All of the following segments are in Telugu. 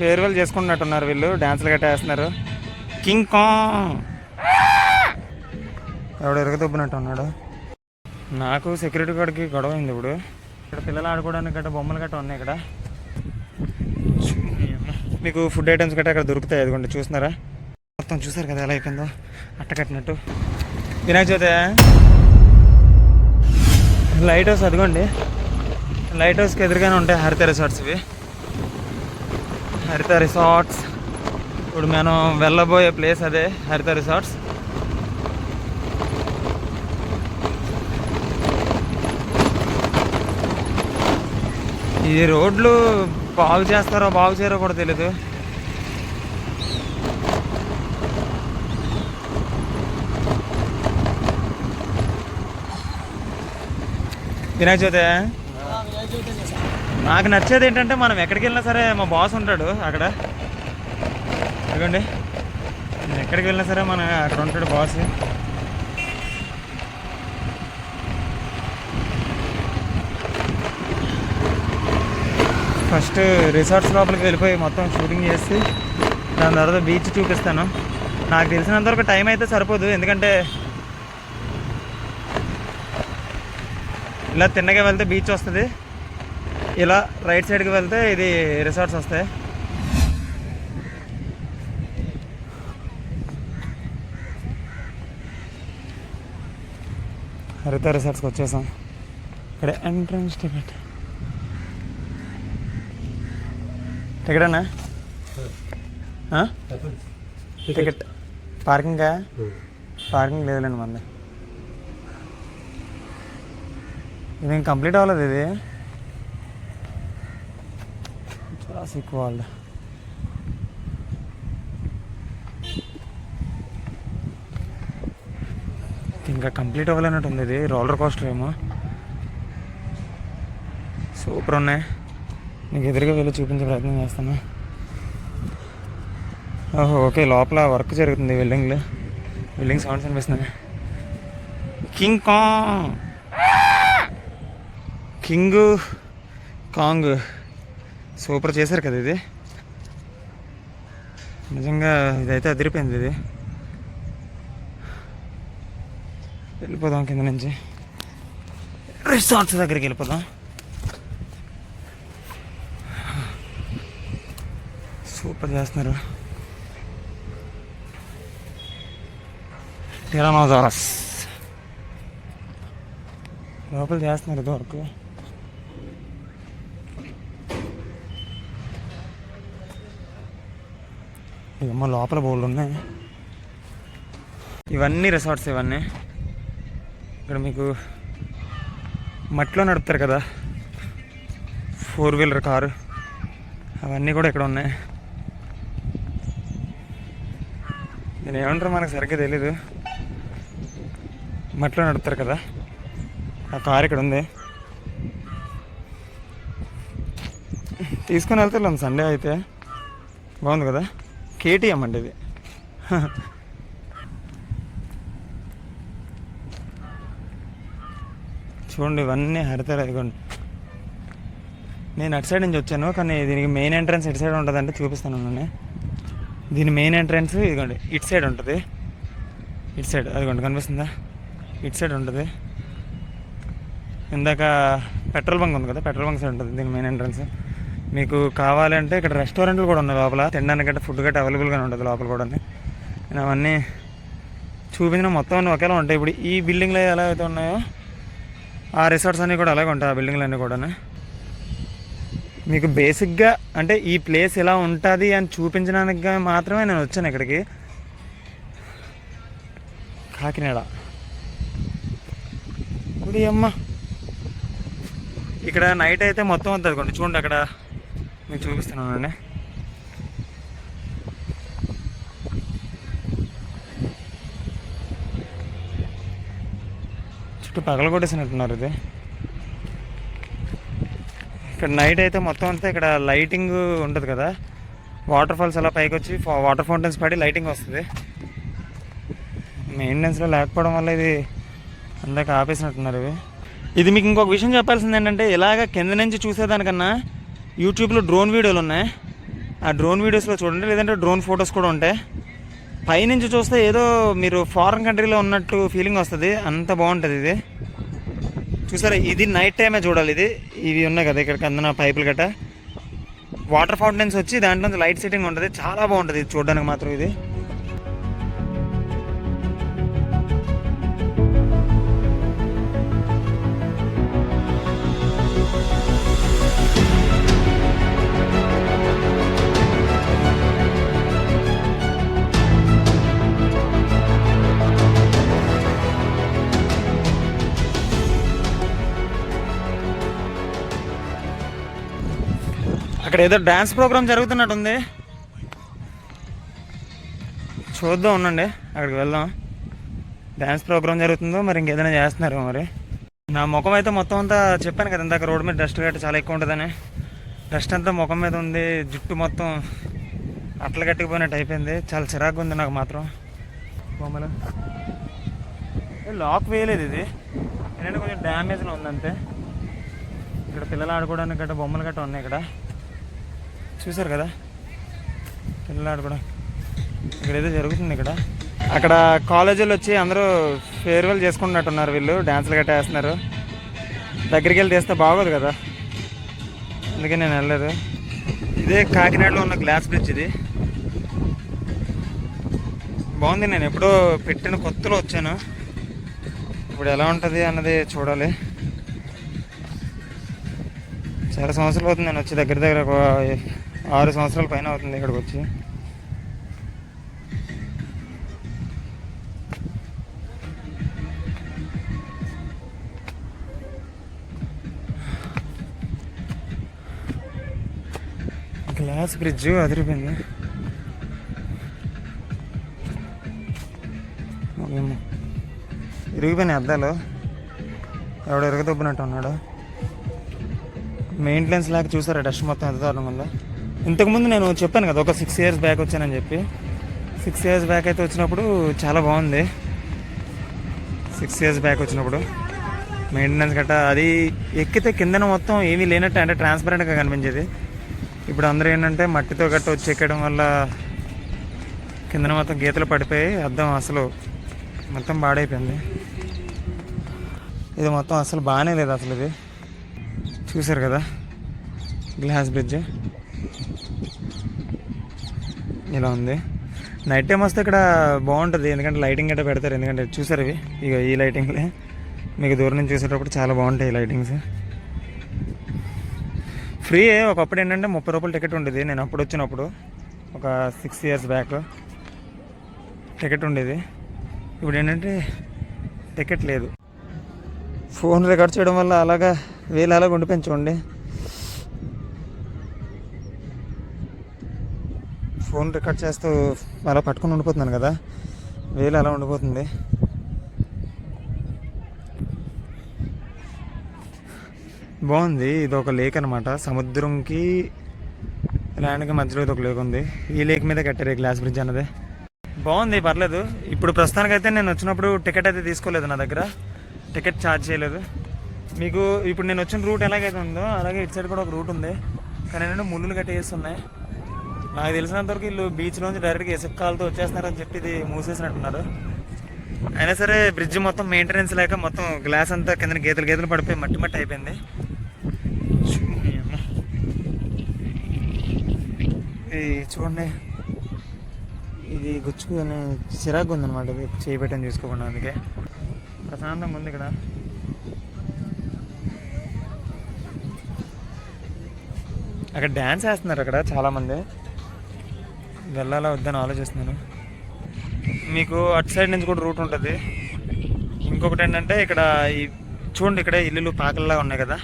ఫేర్వెల్ చేసుకుంటున్నట్టున్నారు వీళ్ళు. డ్యాన్సులు గట్టా వేస్తున్నారు. King Kong. ఎవడు ఎరగదొబ్బినట్టు ఉన్నాడు నాకు సెక్యూరిటీ గార్డ్కి గొడవ అయింది ఇప్పుడు. ఇక్కడ పిల్లలు ఆడుకోవడానికి గట్రా బొమ్మలు గట్రా ఉన్నాయి ఇక్కడ. మీకు ఫుడ్ ఐటమ్స్ గట్రా అక్కడ దొరుకుతాయి. అదిగోండి చూస్తున్నారా? మొత్తం చూసారు కదా ఎలా అయిపోయిందో? అట్ట కట్టినట్టు. వినాయక చవితి? లైట్ హౌస్ అదిగోండి. లైట్ హౌస్కి ఎదురుగానే ఉంటాయి హరిత రిసార్ట్స్ ఇవి. హరిత రిసార్ట్స్. ఇప్పుడు మనం వెళ్ళబోయే ప్లేస్ అదే హరిత రిసార్ట్స్. ఈ రోడ్లు బాగు చేస్తారో బాగు చేయరో కూడా తెలీదు. వినాయక చవితి నాకు నచ్చేది ఏంటంటే మనం ఎక్కడికి వెళ్ళినా సరే మా బాస్ ఉంటాడు అక్కడ. ఇదిగోండి. నేను ఎక్కడికి వెళ్ళినా సరే మన అక్కడ ఉంటాడు బాస్. ఫస్ట్ రిసార్ట్స్ లోపలికి వెళ్ళిపోయి మొత్తం షూటింగ్ చేసి దాని తర్వాత బీచ్ చూపిస్తాను. నాకు తెలిసినంతవరకు టైం అయితే సరిపోదు. ఎందుకంటే ఇలా తిన్నగా వెళ్తే బీచ్ వస్తుంది. ఇలా రైట్ సైడ్కి వెళ్తే ఇది రిసార్ట్స్ వస్తాయి. హరిత రిసార్ట్స్కి వచ్చేసాం. ఇక్కడ ఎంట్రన్స్ టికెట్. టికెట్ అన్నా టికెట్. పార్కింగా? పార్కింగ్ లేదులేండి మంది. ఇది కంప్లీట్ అవ్వలేదు ఇది? క్లాసిక్ వరల్డ్ ఇంకా కంప్లీట్ అవ్వలేనట్టు ఉంది ఇది. రోలర్ కోస్టర్ ఏమో. సూపర్ ఉన్నాయి. నీకు ఎదురుగా వెళ్ళి చూపించే ప్రయత్నం చేస్తాను. ఓహో ఓకే లోపల వర్క్ జరుగుతుంది బిల్డింగ్లో బిల్డింగ్ సౌండ్స్ అనిపిస్తున్నాయి King Kong King Kong super చేశారు కదా ఇది. నిజంగా ఇదైతే అదిరిపోయింది ఇది. వెళ్ళిపోదాం కింద నుంచి. రిసార్ట్స్ దగ్గరికి వెళ్ళిపోదాం. సూపర్ చేస్తున్నారు. టిరానోజారస్ లోపల చేస్తున్నారు ఇది వర్క్. ఇవమ్మ లోపల బోర్డు ఉన్నాయి. ఇవన్నీ రిసార్ట్స్ ఇవన్నీ. ఇక్కడ మీకు మట్టిలో నడుపుతారు కదా. Four wheeler car. అవన్నీ కూడా ఇక్కడ ఉన్నాయి. నేను ఏమంటారు మనకు సరిగ్గా తెలీదు. మట్టిలో నడుపుతారు కదా. ఆ కార్ ఇక్కడ ఉంది. తీసుకొని వెళ్తాం సండే అయితే. బాగుంది కదా? కేటీఎం అండి ఇది. చూడండి ఇవన్నీ హరితారు ఇదిగోండి. నేను అటు సైడ్ నుంచి వచ్చాను కానీ దీనికి మెయిన్ ఎంట్రన్స్ ఇటు సైడ్ ఉంటుంది అంటే చూపిస్తాను నేను దీని మెయిన్ ఎంట్రన్స్ ఇదిగోండి ఇటు సైడ్ ఉంటుంది. ఇటు సైడ్ అదిగోండి కనిపిస్తుందా? ఇటు సైడ్ ఉంటుంది. ఇందాక పెట్రోల్ బంక్ ఉంది కదా పెట్రోల్ బంక్ సైడ్ ఉంటుంది దీని మెయిన్ ఎంట్రన్స్. మీకు కావాలంటే ఇక్కడ రెస్టారెంట్లు కూడా ఉన్నాయి లోపల. తినడానికి గట్ట ఫుడ్ గట్రా అవైలబుల్గానే ఉంటుంది లోపల కూడా. నేను అవన్నీ చూపించిన మొత్తం అన్నీ ఒకేలా ఉంటాయి. ఇప్పుడు ఈ బిల్డింగ్లు ఎలా అయితే ఉన్నాయో ఆ రిసార్ట్స్ అన్నీ కూడా అలాగే ఉంటాయి ఆ బిల్డింగ్లు అన్నీ కూడా. మీకు బేసిక్గా అంటే ఈ ప్లేస్ ఎలా ఉంటుంది అని చూపించడానికి మాత్రమే నేను వచ్చాను ఇక్కడికి. కాకినాడ. ఇప్పుడు అమ్మ. ఇక్కడ నైట్ అయితే మొత్తం అంతా చూడండి అక్కడ మీకు చూపిస్తున్నానండి చుట్టూ పగల కొట్టేసినట్టున్నారు ఇది. ఇక్కడ నైట్ అయితే మొత్తం అంతా ఇక్కడ లైటింగ్ ఉంటుంది కదా. వాటర్ ఫాల్స్ అలా పైకి వచ్చి వాటర్ ఫౌంటైన్స్ పడి లైటింగ్ వస్తుంది. మెయింటెనెన్స్లో లేకపోవడం వల్ల ఇది అందాక ఆపేసినట్టున్నారు ఇవి. ఇది మీకు ఇంకొక విషయం చెప్పాల్సింది ఏంటంటే ఇలాగ కింద నుంచి చూసేదానికన్నా యూట్యూబ్లో డ్రోన్ వీడియోలు ఉన్నాయి. ఆ డ్రోన్ వీడియోస్లో చూడండి లేదంటే డ్రోన్ ఫొటోస్ కూడా ఉంటాయి. పైనుంచి చూస్తే ఏదో మీరు ఫారిన్ కంట్రీలో ఉన్నట్టు ఫీలింగ్ వస్తుంది. అంత బాగుంటుంది ఇది. చూసారా ఇది నైట్ టైమే చూడాలి ఇది. ఇవి ఉన్నాయి కదా ఇక్కడ కందన పైపులు గట్ట వాటర్ ఫౌంటైన్స్ వచ్చి దాంట్లో లైట్ సెట్టింగ్ ఉంటుంది. చాలా బాగుంటుంది ఇది చూడడానికి మాత్రం ఇది. అక్కడ ఏదో డ్యాన్స్ ప్రోగ్రామ్ జరుగుతున్నట్టుంది. చూద్దాం ఉండండి అక్కడికి వెళ్దాం. డ్యాన్స్ ప్రోగ్రామ్ జరుగుతుందో మరి ఇంకేదైనా చేస్తున్నారు మరి. నా ముఖం అయితే మొత్తం అంతా చెప్పాను కదా ఇందాక రోడ్డు మీద డస్ట్ గట్ట చాలా ఎక్కువ ఉంటుందని. డస్ట్ అంతా ముఖం మీద ఉంది జుట్టు మొత్తం అట్ల కట్టుకుపోయినట్టు అయిపోయింది. చాలా చిరాకు ఉంది నాకు మాత్రం. బొమ్మలు. ఏ, లాక్ వేయలేదు ఇది. ఏంటంటే కొంచెం డ్యామేజ్లో ఉంది అంతే ఇక్కడ పిల్లలు ఆడుకోవడానికి గట్ట బొమ్మలు గట్ట ఉన్నాయి ఇక్కడ. చూసారు కదా? పిల్లలు కూడా. ఇక్కడ ఏదో జరుగుతుంది ఇక్కడ. అక్కడ కాలేజీలు వచ్చి అందరూ ఫేర్వెల్ చేసుకున్నట్టున్నారు వీళ్ళు. డ్యాన్సులు గట్టా వేస్తున్నారు దగ్గరికి వెళ్ళి తీస్తే బాగోదు కదా. అందుకే నేను వెళ్ళలేదు. ఇదే కాకినాడలో ఉన్న గ్లాస్ బ్రిడ్జ్ ఇది. బాగుంది. నేను ఎప్పుడో పెట్టిన కొత్తలో వచ్చాను. ఇప్పుడు ఎలా ఉంటుంది అన్నది చూడాలి. చాలా సంవత్సరాలు అవుతుంది నేను వచ్చి దగ్గర దగ్గర ఒక ఆరు సంవత్సరాల పైన అవుతుంది ఇక్కడికి వచ్చి. గ్లాస్ బ్రిడ్జ్ అదిరిపోయింది. ఇరిగిపోయినాయి అద్దాలు. ఎవడో ఇరగదొబ్బినట్టు ఉన్నాడు మెయింటెనెన్స్ లాగా చూసారా డస్ట్ మొత్తం ఎంత దారుణం వల్ల ఇంతకుముందు నేను చెప్పాను కదా ఒక సిక్స్ ఇయర్స్ బ్యాక్ వచ్చానని చెప్పి. సిక్స్ ఇయర్స్ బ్యాక్ అయితే వచ్చినప్పుడు చాలా బాగుంది. సిక్స్ ఇయర్స్ బ్యాక్ వచ్చినప్పుడు. మెయింటెనెన్స్ గట్ట అది ఎక్కితే కిందన మొత్తం ఏమీ లేనట్టు అంటే ట్రాన్స్పరెంట్గా కనిపించేది. ఇప్పుడు అందరూ ఏంటంటే మట్టితో గట్ట వచ్చి ఎక్కడం వల్ల కిందన మొత్తం గీతలు పడిపోయి అద్దం అసలు మొత్తం పాడైపోయింది. ఇది మొత్తం అసలు బాగానే లేదు అసలు ఇది. చూసారు కదా? గ్లాస్ బ్రిడ్జ్ ఇలా ఉంది. నైట్ టైం వస్తే ఇక్కడ బాగుంటుంది. ఎందుకంటే లైటింగ్ గట్రా పెడతారు. ఎందుకంటే చూసారు ఇవి? ఇక ఈ లైటింగ్లే మీకు దూరం నుంచి చూసేటప్పుడు చాలా బాగుంటాయి ఈ లైటింగ్స్ ఫ్రీ ఒకప్పుడు ఏంటంటే ముప్పై రూపాయలు టికెట్ ఉండేది. నేను అప్పుడు వచ్చినప్పుడు ఒక సిక్స్ ఇయర్స్ బ్యాక్ టికెట్ ఉండేది. ఇప్పుడు ఏంటంటే టికెట్ లేదు. ఫోన్ రికార్డ్ చేయడం వల్ల అలాగా వేలు అలాగ ఉండిపోయింది చూడండి. ఫోన్ రికార్డ్ చేస్తూ అలా పట్టుకుని ఉండిపోతున్నాను కదా వేలు అలా ఉండిపోతుంది. బాగుంది ఇది ఒక లేక్ అనమాట సముద్రంకి ల్యాండ్కి మధ్యలో ఇది ఒక లేక్ ఉంది. ఈ లేక్ మీద కట్టారు ఈ గ్లాస్ బ్రిడ్జ్ అన్నది. బాగుంది పర్లేదు. ఇప్పుడు ప్రస్తుతానికైతే నేను వచ్చినప్పుడు టికెట్ అయితే తీసుకోలేదు నా దగ్గర. టికెట్ ఛార్జ్ చేయలేదు. మీకు ఇప్పుడు నేను వచ్చిన రూట్ ఎలాగైతే ఉందో అలాగే ఇటు సైడ్ కూడా ఒక రూట్ ఉంది. కానీ నేను ముళ్ళు కట్టేస్తున్నాయి నాకు తెలిసినంత వరకు వీళ్ళు బీచ్లోంచి డైరెక్ట్గా ఇసుకాలతో వచ్చేస్తున్నారని చెప్పి ఇది మూసేసినట్టున్నారు. అయినా సరే బ్రిడ్జ్ మొత్తం మెయింటెనెన్స్ లేక మొత్తం గ్లాస్ అంతా కింద గీతలు గీతలు పడిపోయి మట్టి మట్టి అయిపోయింది. అమ్మ. ఇది చూడండి. ఇది గుచ్చుకుని చిరాకు ఉందన్నమాట. ఇది చేయి పెట్టని చూసుకోకుండా అందుకే ప్రశాంతంగా ఉంది ఇక్కడ. అక్కడ డ్యాన్స్ వేస్తున్నారు అక్కడ చాలామంది. వెళ్ళాలా వద్దని ఆలోచిస్తున్నాను. మీకు అటు సైడ్ నుంచి కూడా రూట్ ఉంటుంది. ఇంకొకటి ఏంటంటే ఇక్కడ ఈ చూడండి ఇక్కడ ఇల్లులు పాకల్లా ఉన్నాయి కదా.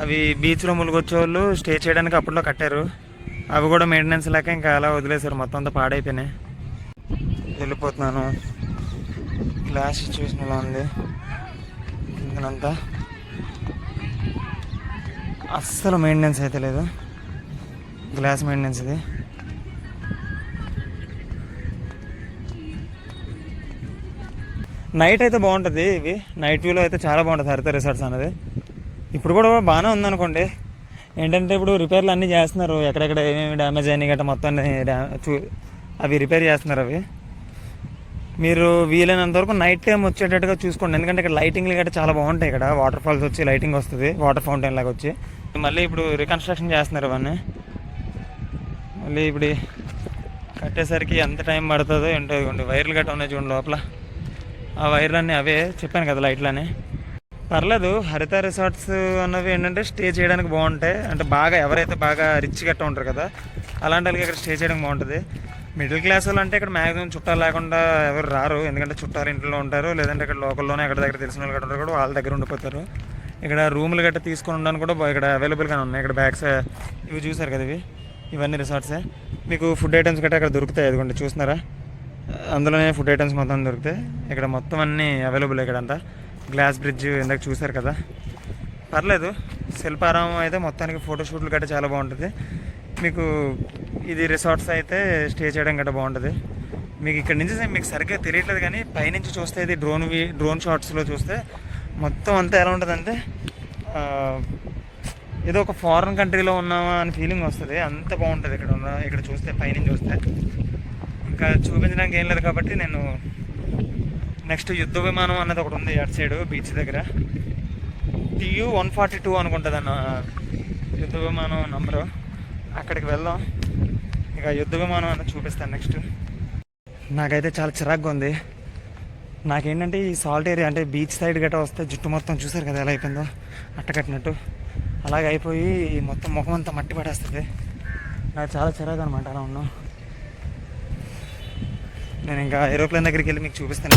అవి బీచ్లో మునిగొచ్చే వాళ్ళు స్టే చేయడానికి అప్పట్లో కట్టారు. అవి కూడా మెయింటెనెన్స్ లేక ఇంకా అలా వదిలేశారు. మొత్తం అంతా పాడైపోయినాయి. వెళ్ళిపోతున్నాను. గ్లాస్ సిచ్యువేషన్ ఎలా ఉంది? ఇంకనంతా అస్సలు మెయింటెనెన్స్ అయితే లేదు. గ్లాస్ మెయింటెనెన్స్ ఇది. నైట్ అయితే బాగుంటుంది. ఇవి నైట్ వ్యూలో అయితే చాలా బాగుంటుంది హరిత రిసార్ట్స్ అనేది ఇప్పుడు కూడా బాగానే ఉందనుకోండి. ఏంటంటే ఇప్పుడు రిపేర్లు అన్నీ చేస్తున్నారు. ఎక్కడెక్కడ ఏమేమి డ్యామేజ్ అయినాయి గట్రా మొత్తం చూ అవి రిపేర్ చేస్తున్నారు అవి. మీరు వీలైనంత వరకు నైట్ టైం వచ్చేటట్టుగా చూసుకోండి. ఎందుకంటే ఇక్కడ లైటింగ్లు గట్రా చాలా బాగుంటాయి ఇక్కడ. వాటర్ ఫాల్స్ వచ్చి లైటింగ్ వస్తుంది. వాటర్ ఫౌంటైన్ లాగా వచ్చి. మళ్ళీ ఇప్పుడు రికన్స్ట్రక్షన్ చేస్తున్నారు ఇవన్నీ. మళ్ళీ ఇప్పుడు కట్టేసరికి ఎంత టైం పడుతుందో ఏంటో ఇదిగోండి. వైర్లు గట్రా ఉన్నాయి చూడండి లోపల. ఆ వైర్లన్నీ అవే. చెప్పాను కదా లైట్లనే. పర్లేదు హరిత రిసార్ట్స్ అన్నవి ఏంటంటే స్టే చేయడానికి బాగుంటాయి. అంటే బాగా ఎవరైతే బాగా రిచ్ గట్ట ఉంటారు కదా అలాంటి వాళ్ళకి ఇక్కడ స్టే చేయడానికి బాగుంటుంది. మిడిల్ క్లాస్ వాళ్ళు అంటే ఇక్కడ మ్యాక్సిమం చుట్టాలు లేకుండా ఎవరు రారు. ఎందుకంటే చుట్టాలు ఇంట్లో ఉంటారు. లేదంటే ఇక్కడ లోకల్లోనే ఎక్కడ దగ్గర తెలిసిన వాళ్ళు గట్రా ఉంటారు కూడా వాళ్ళ దగ్గర ఉండిపోతారు. ఇక్కడ రూములు గట్రా తీసుకొని ఉండడానికి కూడా ఇక్కడ అవైలబుల్గానే ఉన్నాయి. ఇక్కడ బ్యాగ్స్ ఇవి చూసారు కదా ఇవి. ఇవన్నీ రిసార్ట్సే మీకు ఫుడ్ ఐటమ్స్ గట్రా అక్కడ దొరుకుతాయి. అదిగోండి చూస్తున్నారా? అందులోనే ఫుడ్ ఐటమ్స్ మొత్తం దొరుకుతాయి ఇక్కడ మొత్తం అన్నీ అవైలబుల్ ఇక్కడ అంతా గ్లాస్ బ్రిడ్జ్ ఇందాక చూసారు కదా. పర్లేదు. శిల్పారామం అయితే మొత్తానికి ఫోటోషూట్లు గట్రా చాలా బాగుంటుంది. మీకు ఇది రిసార్ట్స్ అయితే స్టే చేయడం గట్రా బాగుంటుంది. మీకు ఇక్కడ నుంచి మీకు సరిగ్గా తెలియట్లేదు కానీ పైనుంచి చూస్తే ఇది డ్రోన్ వి డ్రోన్ షాట్స్లో చూస్తే మొత్తం అంతా ఎలా ఉంటుందంటే ఏదో ఒక ఫారెన్ కంట్రీలో ఉన్నామా అని ఫీలింగ్ వస్తుంది. అంత బాగుంటుంది ఇక్కడ ఉన్న ఇక్కడ చూస్తే పైనుంచి చూస్తే. ఇంకా చూపించడానికి ఏం లేదు కాబట్టి నేను నెక్స్ట్ యుద్ధ విమానం అన్నది ఒకటి ఉంది అటు సైడ్ బీచ్ దగ్గర. టియు వన్ ఫార్టీ టూ అనుకుంటుంది అన్న యుద్ధ విమానం నంబరు. అక్కడికి వెళ్దాం. ఇక యుద్ధ విమానం అన్నది చూపిస్తాను నెక్స్ట్. నాకైతే చాలా చిరాగ్గా ఉంది. నాకేంటంటే ఈ సాల్ట్ ఏరియా అంటే బీచ్ సైడ్ గట్రా వస్తే జుట్టు మొత్తం చూసారు కదా ఎలా అయిపోయిందో? అట్టకట్టినట్టు అలాగే అయిపోయి ఈ మొత్తం ముఖం అంతా మట్టి పడేస్తుంది. నాకు చాలా చిరాకు అనమాట అలా ఉన్నాం నేను ఇంకా ఏరోప్లేన్ దగ్గరికి వెళ్ళి మీకు చూపిస్తాను.